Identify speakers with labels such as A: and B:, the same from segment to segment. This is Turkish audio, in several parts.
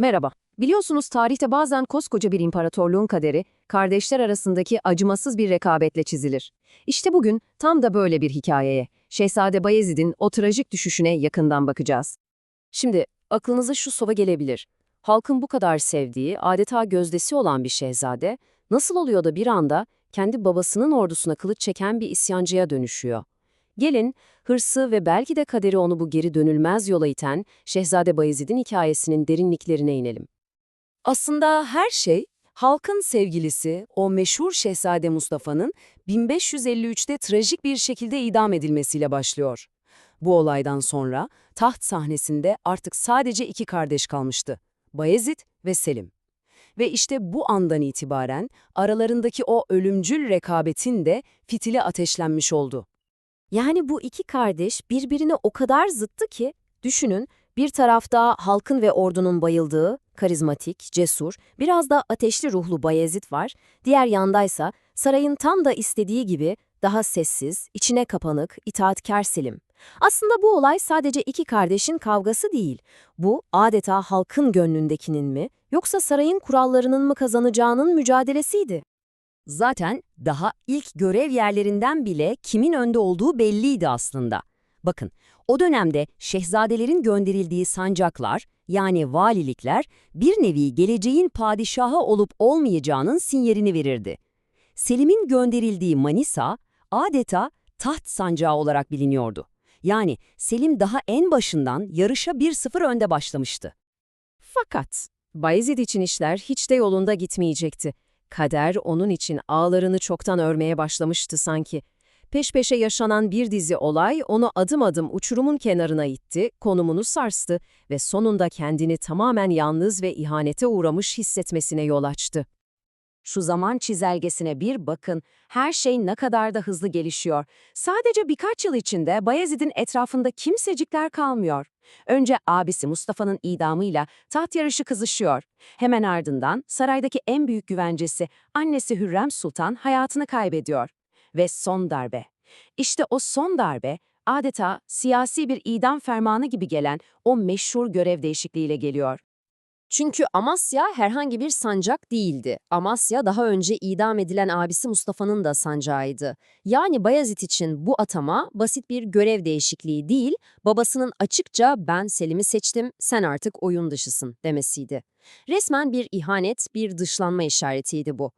A: Merhaba. Biliyorsunuz tarihte bazen koskoca bir imparatorluğun kaderi, kardeşler arasındaki acımasız bir rekabetle çizilir. İşte bugün tam da böyle bir hikayeye, Şehzade Bayezid'in o trajik düşüşüne yakından bakacağız. Şimdi aklınıza şu sova gelebilir. Halkın bu kadar sevdiği, adeta gözdesi olan bir şehzade, nasıl oluyor da bir anda kendi babasının ordusuna kılıç çeken bir isyancıya dönüşüyor? Gelin, hırsı ve belki de kaderi onu bu geri dönülmez yola iten Şehzade Bayezid'in hikayesinin derinliklerine inelim. Aslında her şey, halkın sevgilisi, o meşhur Şehzade Mustafa'nın 1553'te trajik bir şekilde idam edilmesiyle başlıyor. Bu olaydan sonra taht sahnesinde artık sadece iki kardeş kalmıştı. Bayezid ve Selim. Ve işte bu andan itibaren aralarındaki o ölümcül rekabetin de fitili ateşlenmiş oldu. Yani bu iki kardeş birbirine o kadar zıttı ki, düşünün bir tarafta halkın ve ordunun bayıldığı, karizmatik, cesur, biraz da ateşli ruhlu Bayezid var, diğer yandaysa sarayın tam da istediği gibi daha sessiz, içine kapanık, itaatkar Selim. Aslında bu olay sadece iki kardeşin kavgası değil. Bu adeta halkın gönlündekinin mi, yoksa sarayın kurallarının mı kazanacağının mücadelesiydi. Zaten daha ilk görev yerlerinden bile kimin önde olduğu belliydi aslında. Bakın, o dönemde şehzadelerin gönderildiği sancaklar, yani valilikler, bir nevi geleceğin padişahı olup olmayacağının sinyalini verirdi. Selim'in gönderildiği Manisa, adeta taht sancağı olarak biliniyordu. Yani Selim daha en başından yarışa 1-0 önde başlamıştı. Fakat Bayezid için işler hiç de yolunda gitmeyecekti. Kader onun için ağlarını çoktan örmeye başlamıştı sanki. Peş peşe yaşanan bir dizi olay onu adım adım uçurumun kenarına itti, konumunu sarstı ve sonunda kendini tamamen yalnız ve ihanete uğramış hissetmesine yol açtı. Şu zaman çizelgesine bir bakın, her şey ne kadar da hızlı gelişiyor. Sadece birkaç yıl içinde Bayezid'in etrafında kimsecikler kalmıyor. Önce abisi Mustafa'nın idamıyla taht yarışı kızışıyor. Hemen ardından saraydaki en büyük güvencesi annesi Hürrem Sultan hayatını kaybediyor. Ve son darbe. İşte o son darbe adeta siyasi bir idam fermanı gibi gelen o meşhur görev değişikliğiyle geliyor. Çünkü Amasya herhangi bir sancak değildi. Amasya daha önce idam edilen abisi Mustafa'nın da sancağıydı. Yani Bayezid için bu atama basit bir görev değişikliği değil, babasının açıkça ben Selim'i seçtim, sen artık oyun dışısın demesiydi. Resmen bir ihanet, bir dışlanma işaretiydi bu.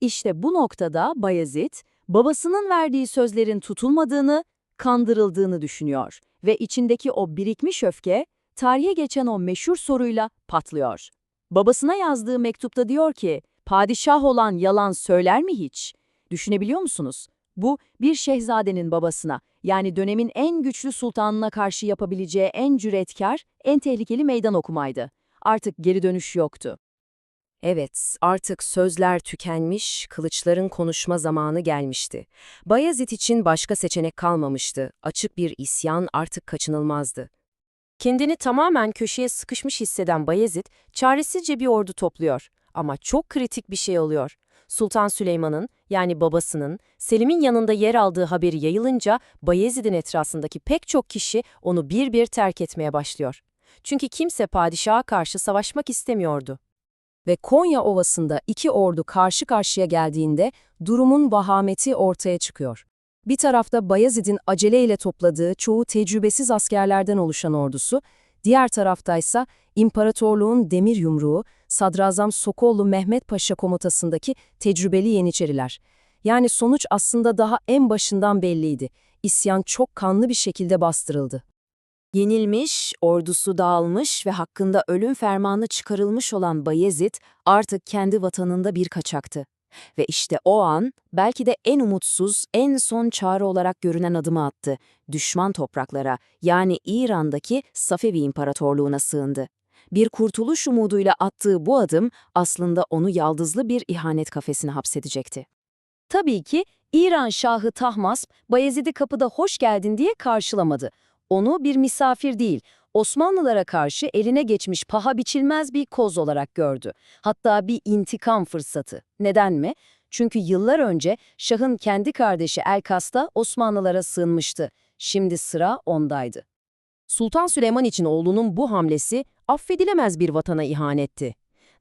A: İşte bu noktada Bayezid, babasının verdiği sözlerin tutulmadığını, kandırıldığını düşünüyor ve içindeki o birikmiş öfke, tarihe geçen o meşhur soruyla patlıyor. Babasına yazdığı mektupta diyor ki, padişah olan yalan söyler mi hiç? Düşünebiliyor musunuz? Bu bir şehzadenin babasına, yani dönemin en güçlü sultanına karşı yapabileceği en cüretkar, en tehlikeli meydan okumaydı. Artık geri dönüş yoktu. Evet, artık sözler tükenmiş, kılıçların konuşma zamanı gelmişti. Bayezid için başka seçenek kalmamıştı. Açık bir isyan artık kaçınılmazdı. Kendini tamamen köşeye sıkışmış hisseden Bayezid, çaresizce bir ordu topluyor. Ama çok kritik bir şey oluyor. Sultan Süleyman'ın, yani babasının, Selim'in yanında yer aldığı haberi yayılınca Bayezid'in etrafındaki pek çok kişi onu bir bir terk etmeye başlıyor. Çünkü kimse padişaha karşı savaşmak istemiyordu. Ve Konya Ovası'nda iki ordu karşı karşıya geldiğinde durumun vahameti ortaya çıkıyor. Bir tarafta Bayezid'in aceleyle topladığı çoğu tecrübesiz askerlerden oluşan ordusu, diğer taraftaysa imparatorluğun demir yumruğu, Sadrazam Sokollu Mehmet Paşa komutasındaki tecrübeli Yeniçeriler. Yani sonuç aslında daha en başından belliydi. İsyan çok kanlı bir şekilde bastırıldı. Yenilmiş, ordusu dağılmış ve hakkında ölüm fermanı çıkarılmış olan Bayezid artık kendi vatanında bir kaçaktı. Ve işte o an belki de en umutsuz, en son çağrı olarak görünen adımı attı. Düşman topraklara yani İran'daki Safevi İmparatorluğu'na sığındı. Bir kurtuluş umuduyla attığı bu adım aslında onu yaldızlı bir ihanet kafesine hapsedecekti. Tabii ki İran Şahı Tahmasp, Bayezid'i kapıda hoş geldin diye karşılamadı. Onu bir misafir değil, Osmanlılara karşı eline geçmiş paha biçilmez bir koz olarak gördü. Hatta bir intikam fırsatı. Neden mi? Çünkü yıllar önce Şah'ın kendi kardeşi Elkas da Osmanlılara sığınmıştı. Şimdi sıra ondaydı.
B: Sultan Süleyman için oğlunun bu hamlesi affedilemez bir vatana ihanetti.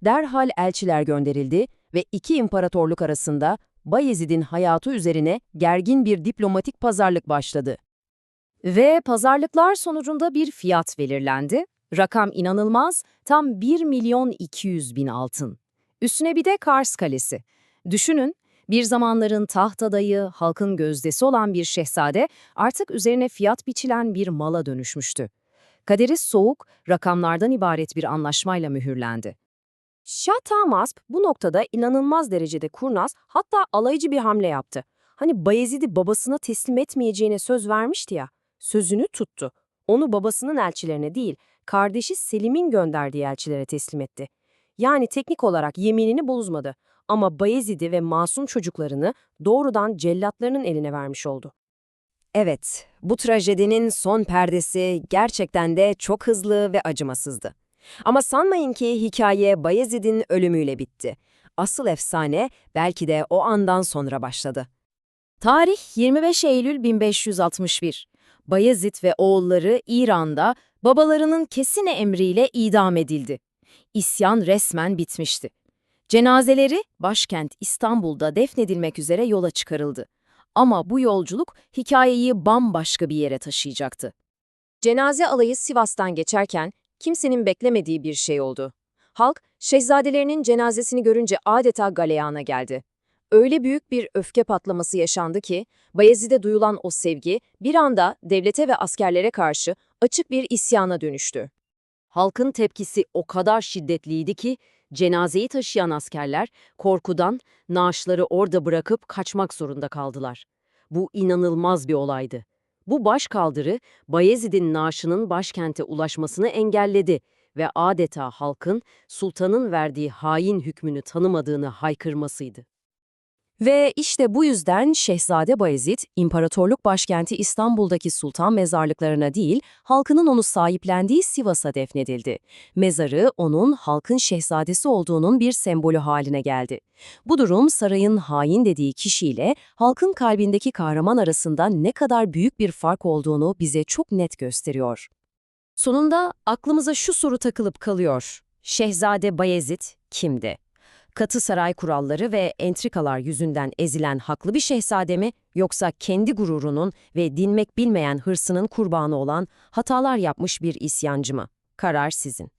B: Derhal elçiler gönderildi ve iki imparatorluk arasında Bayezid'in hayatı üzerine gergin bir diplomatik pazarlık başladı.
A: Ve pazarlıklar sonucunda bir fiyat belirlendi. Rakam inanılmaz, tam 1 milyon 200 bin altın. Üstüne bir de Kars Kalesi. Düşünün, bir zamanların taht adayı, halkın gözdesi olan bir şehzade artık üzerine fiyat biçilen bir mala dönüşmüştü. Kaderi soğuk, rakamlardan ibaret bir anlaşmayla mühürlendi. Şah Tahmasp bu noktada inanılmaz derecede kurnaz, hatta alaycı bir hamle yaptı. Hani Bayezid'i babasına teslim etmeyeceğine söz vermişti ya, sözünü tuttu. Onu babasının elçilerine değil, kardeşi Selim'in gönderdiği elçilere teslim etti. Yani teknik olarak yeminini bozmadı ama Bayezid'i ve masum çocuklarını doğrudan cellatlarının eline vermiş oldu.
B: Evet, bu trajedinin son perdesi gerçekten de çok hızlı ve acımasızdı. Ama sanmayın ki hikaye Bayezid'in ölümüyle bitti. Asıl efsane belki de o andan sonra başladı.
A: Tarih 25 Eylül 1561. Bayezid ve oğulları İran'da babalarının kesin emriyle idam edildi. İsyan resmen bitmişti. Cenazeleri başkent İstanbul'da defnedilmek üzere yola çıkarıldı. Ama bu yolculuk hikayeyi bambaşka bir yere taşıyacaktı. Cenaze alayı Sivas'tan geçerken kimsenin beklemediği bir şey oldu. Halk, şehzadelerinin cenazesini görünce adeta galeyana geldi. Öyle büyük bir öfke patlaması yaşandı ki, Bayezid'e duyulan o sevgi bir anda devlete ve askerlere karşı açık bir isyana dönüştü.
B: Halkın tepkisi o kadar şiddetliydi ki cenazeyi taşıyan askerler korkudan naaşları orada bırakıp kaçmak zorunda kaldılar. Bu inanılmaz bir olaydı. Bu başkaldırı Bayezid'in naaşının başkente ulaşmasını engelledi ve adeta halkın sultanın verdiği hain hükmünü tanımadığını haykırmasıydı.
A: Ve işte bu yüzden Şehzade Bayezid, imparatorluk başkenti İstanbul'daki sultan mezarlıklarına değil, halkının onu sahiplendiği Sivas'a defnedildi. Mezarı onun halkın şehzadesi olduğunun bir sembolü haline geldi. Bu durum sarayın hain dediği kişiyle halkın kalbindeki kahraman arasında ne kadar büyük bir fark olduğunu bize çok net gösteriyor. Sonunda aklımıza şu soru takılıp kalıyor. Şehzade Bayezid kimdi? Katı saray kuralları ve entrikalar yüzünden ezilen haklı bir şehzade mi yoksa kendi gururunun ve dinmek bilmeyen hırsının kurbanı olan hatalar yapmış bir isyancı mı? Karar sizin.